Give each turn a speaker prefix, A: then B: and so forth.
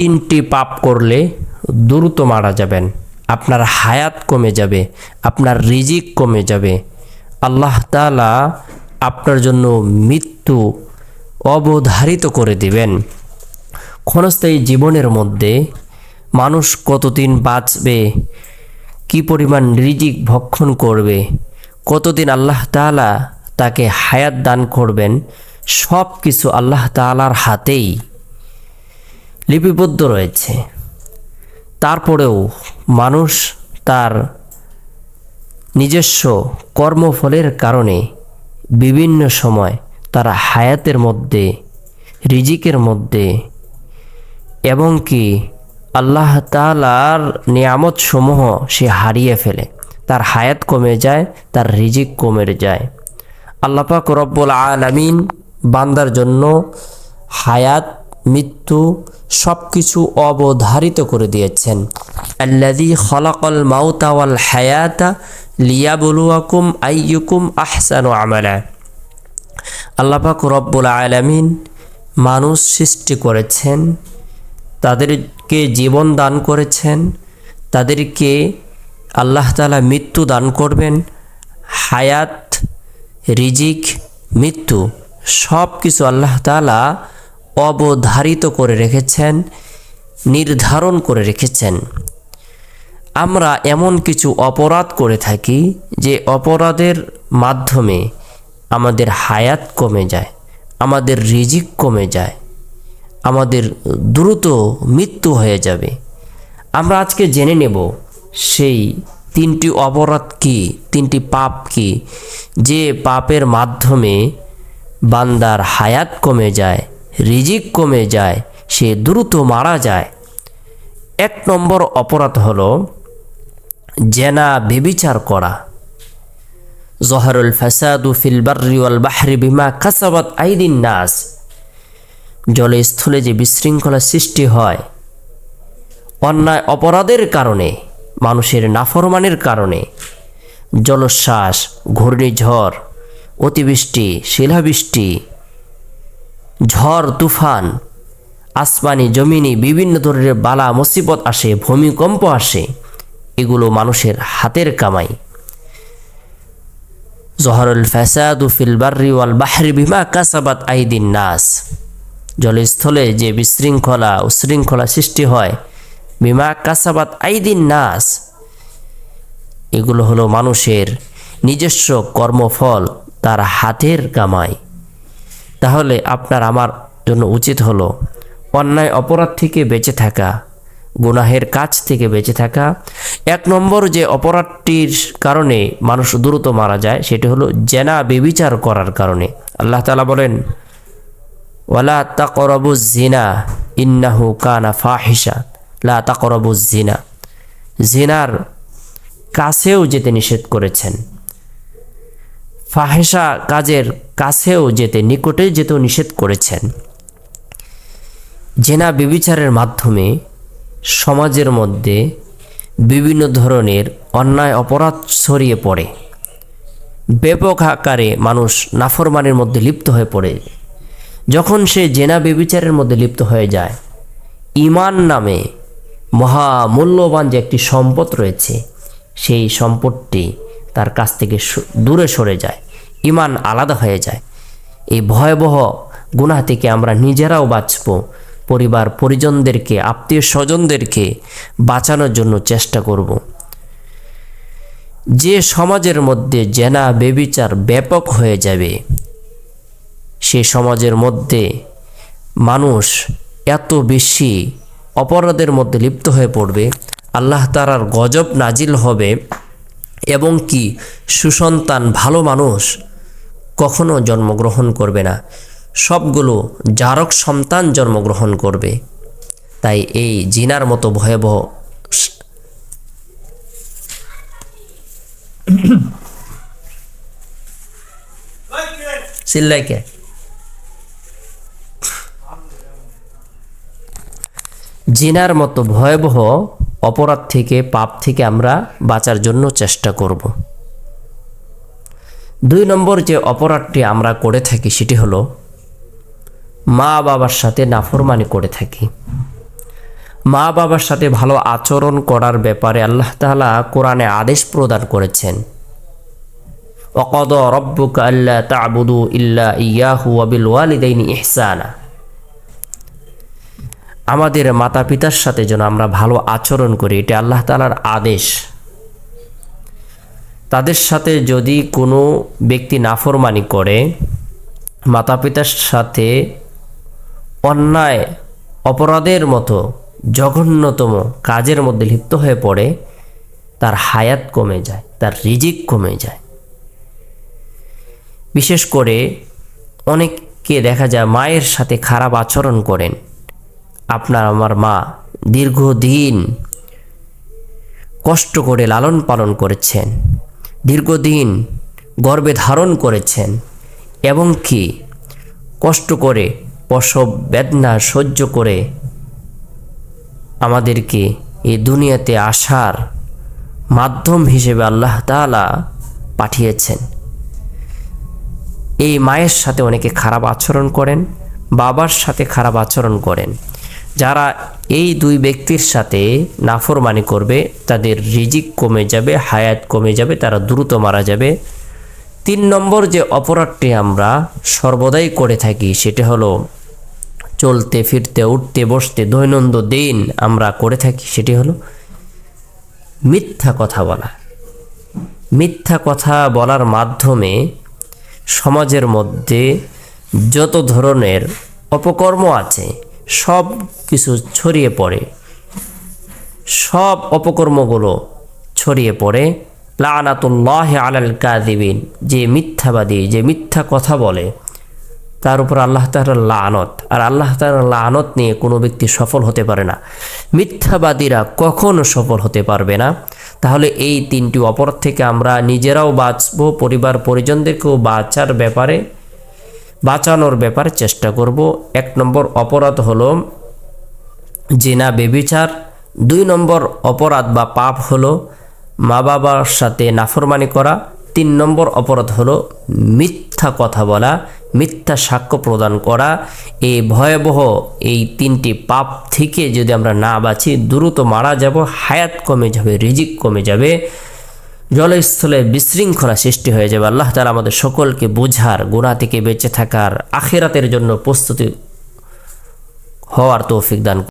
A: তিনটি পাপ করলে দ্রুত মারা যাবেন। আপনার হায়াত কমে যাবে, আপনার রিজিক কমে যাবে। আল্লাহ তাআলা আপনার জন্য মৃত্যু অবধারিত করে দিবেন। ক্ষণস্থায়ী জীবনের মধ্যে মানুষ কতদিন বাঁচবে, কি পরিমাণ রিজিক ভক্ষণ করবে, কতদিন আল্লাহ তাআলা তাকে হায়াত দান করবেন সব কিছু আল্লাহ তাআলার হাতেই। লিপিবদ্ধ রয়েছে। তারপরেও মানুষ তার নিজস্ব কর্মফলের কারণে বিভিন্ন সময় তারা হায়াতের মধ্যে, রিজিকের মধ্যে এবং কি আল্লাহ তালার নিয়ামত সমূহ সে হারিয়ে ফেলে। তার হায়াত কমে যায়, তার রিজিক কমে যায়। আল্লাপাক রব্বুল আলামিন বান্দার জন্য হায়াত মৃত্যু সব কিছু অবধারিত করে দিয়েছেন। আল্লাদি খলাকল মাউতা ওয়াল হায়াতা লিয়াবলুয়াকুম আইয়ুকুম আহসানু আমালা। আল্লাপাক রব্বুল আলামিন মানুষ সৃষ্টি করেছেন, তাদেরকে জীবন দান করেছেন, তাদেরকে আল্লাহ তালা মৃত্যু দান করবেন, হায়াত, রিজিক, মৃত্যু সব কিছু আল্লাহ তালা অবধারিত করে রেখেছেন, নির্ধারণ করে রেখেছেন। আমরা এমন কিছু অপরাধ করে থাকি যে অপরাধের মাধ্যমে আমাদের হায়াত কমে যায়, আমাদের রিজিক কমে যায়, আমাদের দ্রুত মৃত্যু হয়ে যাবে। আমরা আজকে জেনে নেব সেই তিনটি অপরাধ কি, তিনটি পাপ কি, যে পাপের মাধ্যমে বান্দার হায়াত কমে যায় রিজিক কমে যায়, সে দ্রুত মারা যায়। এক নম্বর অপরাধ হলো জেনা বেবিচার করা। জহরুল ফাসাদু ফিল বার্রি বাহরি বিমা কাসাবাত আইদিন নাস। জলে স্থলে যে বিশৃঙ্খলা সৃষ্টি হয়, অন্যায় অপরাধের কারণে, মানুষের নাফরমানের কারণে, জলোচ্ছ্বাস, ঘূর্ণিঝড়, অতিবৃষ্টি, শিলাবৃষ্টি ঝড়, তুফান, আসমানি, জমিনি, বিভিন্ন ধরনের বালা, মুসিবত আসে, ভূমিকম্প আসে। এগুলো মানুষের হাতের কামাই। জহরুল ফ্যাসাদু ফিল বার্রি ওয়াল বাহরি বিমা কাসাবাত আইদিন নাস। জলস্থলে যে বিশৃঙ্খলা, উশৃঙ্খলা সৃষ্টি হয়, বিমা কাসাবাত আইদিন নাস। এগুলো হলো মানুষের নিজস্ব কর্মফল, তার হাতের কামাই। তাহলে আপনার আমার জন্য উচিত হলো অন্যায় অপরাধ থেকে বেঁচে থাকা, গুনাহের কাজ থেকে বেঁচে থাকা। এক নম্বর যে অপরাধটির কারণে মানুষ দ্রুত মারা যায়, সেটি হলো জেনা বেবিচার করার কারণে। আল্লাহ তালা বলেন, ওয়ালা তাকরবু জিনা ইন্নাহু কানা ফাহিসা লা তাকরবু জিনা জিনার কাছেও যেতে নিষেধ করেছেন। ফাহেসা কাজের কাছেও যেতে নিকটে যেতেও নিষেধ করেছেন। জেনা বিবিচারের মাধ্যমে সমাজের মধ্যে বিভিন্ন ধরনের অন্যায়, অপরাধ ছড়িয়ে পড়ে। ব্যাপক আকারে মানুষ নাফরমানের মধ্যে লিপ্ত হয়ে পড়ে। যখন সে জেনা বেবিচারের মধ্যে লিপ্ত হয়ে যায় ইমান নামে মহা মূল্যবান যে একটি সম্পদ রয়েছে, সেই সম্পদটি তার কাছ থেকে দূরে সরে যায়। ইমান আলাদা হয়ে যায়। এই ভয়াবহ গুনাহ থেকে আমরা নিজেরাও বাঁচব। পরিবার, পরিজনদেরকে, আত্মীয় স্বজনদেরকে বাঁচানোর জন্য চেষ্টা করব। যে সমাজের মধ্যে জেনা, বেবিচার ব্যাপক হয়ে যাবে, সে সমাজের মধ্যে মানুষ এত বেশি অপরাধের মধ্যে লিপ্ত হয়ে পড়বে। আল্লাহ তারার গজব নাজিল হবে। এবং কি, সুসন্তান ভালো মানুষ কখনো জন্মগ্রহণ করবে না। সবগুলো জারক সন্তান জন্মগ্রহণ করবে। তাই এই জিনার মতো ভয়াবহ জিনার মতো ভয়াবহ অপরাধ থেকে, পাপ থেকে আমরা বাঁচার জন্য চেষ্টা করব। দুই নম্বর যে অপরাধটি আমরা করে থাকি সেটি হলো, মা বাবার সাথে নাফরমানি করে থাকি। মা বাবার সাথে ভালো আচরণ করার ব্যাপারে আল্লাহ তালা কোরআনে আদেশ প্রদান করেছেন। অকদ রব্বুক আল্লাহ তাবুদু ইল্লা ইয়াহু ওয়াবিল ওয়ালিদাইনি ইহসানা। আমাদের মাতা পিতার সাথে যেন আমরা ভালো আচরণ করি, এটা আল্লাহ তালার আদেশ। তাদের সাথে যদি কোনো ব্যক্তি নাফরমানি করে মাতা পিতার সাথে অন্যায়, অপরাধের মতো, জঘন্যতম কাজের মধ্যে লিপ্ত হয়ে পড়ে, তার হায়াত কমে যায়, তার রিজিক কমে যায়। বিশেষ করে অনেককে দেখা যায় মায়ের সাথে খারাপ আচরণ করেন। আপনার আমার মা দীর্ঘদিন কষ্ট করে লালন পালন করেছেন, দীর্ঘদিন গর্বে ধারণ করেছেন, এবং কি কষ্ট করে, প্রসব, বেদনা সহ্য করে আমাদেরকে এই দুনিয়াতে আসার মাধ্যম হিসেবে আল্লাহ তালা পাঠিয়েছেন। এই মায়ের সাথে অনেকে খারাপ আচরণ করেন, বাবার সাথে খারাপ আচরণ করেন। যারা এই দুই ব্যক্তির সাথে নাফরমানি করবে, তাদের রিজিক কমে যাবে, হায়াত কমে যাবে, তারা দ্রুত মারা যাবে। তিন নম্বর যে অপরাধটি আমরা সর্বদাই করে থাকি, সেটা হলো চলতে, ফিরতে, উঠতে, বসতে, দৈনন্দিন দিন আমরা করে থাকি, সেটি হলো মিথ্যা কথা বলা। মিথ্যা কথা বলার মাধ্যমে সমাজের মধ্যে যত ধরনের অপকর্ম আছে সব কিছু ছড়িয়ে পড়ে। সব অপকর্মগুলো ছড়িয়ে পড়ে। লানাতুল্লাহ আলাল কাদিবিন যে মিথ্যাবাদী, যে মিথ্যা কথা বলে, তার উপর আল্লাহ তাহার লানত। আর আল্লাহ তাহার লানত নিয়ে কোনো ব্যক্তি সফল হতে পারে না। মিথ্যাবাদীরা কখনো সফল হতে পারবে না। তাহলে এই তিনটি অপরাধ থেকে আমরা নিজেরাও বাঁচবো পরিবার পরিজনদেরকেও বাঁচার ব্যাপারে বাঁচানোর ব্যাপারে চেষ্টা করব। এক নম্বর অপরাধ হলো জেনা বেবিচার। দুই নম্বর অপরাধ বা পাপ হলো মা বাবার সাথে নাফরমানি করা। তিন নম্বর অপরাধ হলো মিথ্যা কথা বলা, মিথ্যা সাক্ষ্য প্রদান করা। এই ভয়াবহ এই তিনটি পাপ থেকে যদি আমরা না বাঁচি, দ্রুত মারা যাব, হায়াত কমে যাবে, রিজিক কমে যাবে। জলস্থলে বিশৃঙ্খলা সৃষ্টি হয়ে যাবে। আল্লাহ তালা আমাদের সকলকে বোঝার, গোড়া থেকে বেঁচে থাকার, আখেরাতের জন্য প্রস্তুতি হওয়ার তৌফিক দান